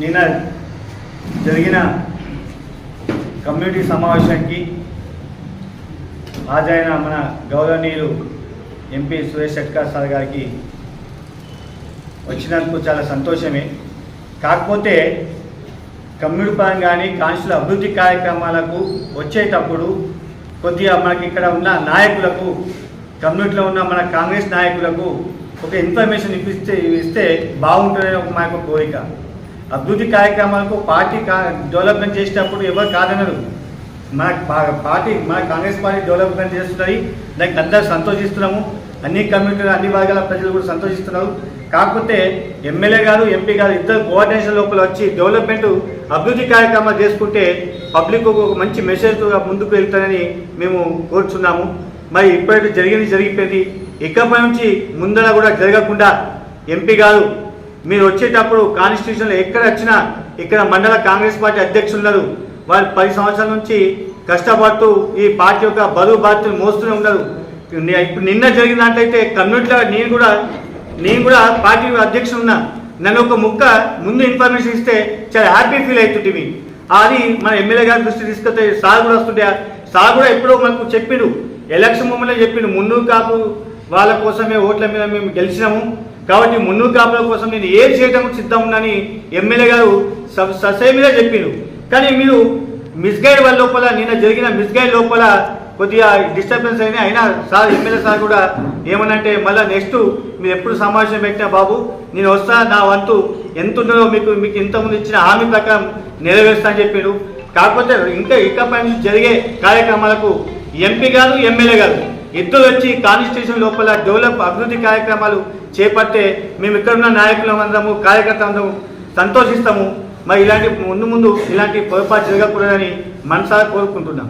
నిన్న జరిగిన కమ్యూనిటీ సమావేశానికి హాజరైన మన గౌరవనీయులు ఎంపీ సురేష్ షట్కర్ సార్ గారికి వచ్చినందుకు చాలా సంతోషమే. కాకపోతే కమ్యూనిటీ పరం కానీ కాన్స్టుల అభివృద్ధి కార్యక్రమాలకు వచ్చేటప్పుడు కొద్దిగా మనకి ఇక్కడ ఉన్న నాయకులకు కమ్యూనిటీలో ఉన్న మన కాంగ్రెస్ నాయకులకు ఒక ఇన్ఫర్మేషన్ ఇప్పిస్తే ఇస్తే బాగుంటుందని ఒక మా యొక్క కోరిక. అభివృద్ధి కార్యక్రమాలకు పార్టీ కా డెవలప్మెంట్ చేసేటప్పుడు ఎవరు కాదనరు. మన పా- పార్టీ మన కాంగ్రెస్ పార్టీ డెవలప్మెంట్ చేస్తున్నది దానికి అందరూ సంతోషిస్తున్నాము. అన్ని కమ్యూనిటీలు అన్ని వర్గాల ప్రజలు కూడా సంతోషిస్తున్నారు. కాకపోతే ఎమ్మెల్యే గారు ఎంపీ గారు ఇద్దరు కోఆర్డినేషన్ లోపల వచ్చి డెవలప్మెంట్ అభివృద్ధి కార్యక్రమాలు చేసుకుంటే పబ్లిక్ ఒక మంచి మెసేజ్ ముందుకు వెళ్తారని మేము కోరుచున్నాము. మరి ఇప్పటి జరిగింది జరిగిపోయింది. ఇకపై నుంచి ముందర కూడా జరగకుండా ఎంపీ గారు మీరు వచ్చేటప్పుడు కాన్స్టిట్యూషన్లో ఎక్కడ వచ్చినా ఇక్కడ మండల కాంగ్రెస్ పార్టీ అధ్యక్షులు ఉన్నారు వారు పది సంవత్సరాల నుంచి కష్టపడుతూ ఈ పార్టీ యొక్క బరువు బాధ్యతలు మోస్తూనే ఉన్నారు. ఇప్పుడు నిన్న జరిగిన దాంట్లయితే కమ్యూనిటీలో నేను కూడా నేను కూడా పార్టీ అధ్యక్షుడు ఉన్నా. నన్ను ఒక ముక్క ముందు ఇన్ఫర్మేషన్ ఇస్తే చాలా హ్యాపీ ఫీల్ అవుతుంటివి అది మన ఎమ్మెల్యే గారి దృష్టి తీసుకొస్తే సార్ కూడా వస్తుంటే సార్ కూడా ఎప్పుడో మనకు చెప్పిండు ఎలక్షన్ మూమెంట్లో చెప్పిండు మున్నూరు కాపు వాళ్ళ కోసమే ఓట్ల మీద మేము గెలిచినాము. కాబట్టి మున్నూరు కాపుల కోసం నేను ఏం చేయటం సిద్ధం ఉన్నానని ఎమ్మెల్యే గారు ససేమిగా చెప్పిండు కానీ మీరు మిస్గైడ్ వాళ్ళ లోపల నిన్న జరిగిన మిస్గైడ్ లోపల కొద్దిగా డిస్టర్బెన్స్ అయినా అయినా సార్ ఎమ్మెల్యే సార్ కూడా ఏమనంటే మళ్ళీ నెక్స్ట్ మీరు ఎప్పుడు సమావేశం పెట్టినా బాబు నేను వస్తా నా వంతు ఎంత ఉన్నదో మీకు మీకు ఇంతకుముందు ఇచ్చిన హామీ ప్రకారం నెరవేరుస్తా అని చెప్పిండు కాకపోతే ఇంకా ఇకపై నుంచి జరిగే కార్యక్రమాలకు ఎంపీ గారు ఎమ్మెల్యే గారు ఇద్దరు వచ్చి కాన్స్టిట్యూషన్ లోపల డెవలప్ అభివృద్ధి కార్యక్రమాలు చేపట్టే మేము ఇక్కడున్న నాయకులం అందరము కార్యకర్త అందరం సంతోషిస్తాము. మరి ఇలాంటి ముందు ముందు ఇలాంటి పొరపాటు జరగకూడదని మనసారా కోరుకుంటున్నాం.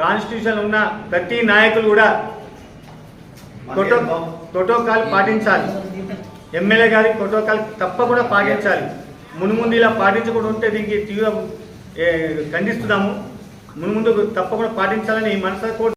కాన్స్టిట్యూషన్ ఉన్న ప్రతి నాయకులు కూడా ప్రోటో ప్రోటోకాల్ పాటించాలి. ఎమ్మెల్యే గారి ప్రోటోకాల్ తప్పకుండా పాటించాలి. మునుముందు ఇలా పాటించకుండా ఉంటే దీనికి తీవ్ర ఖండిస్తున్నాము. మునుముందు తప్పకుండా పాటించాలని మనసారా కోరు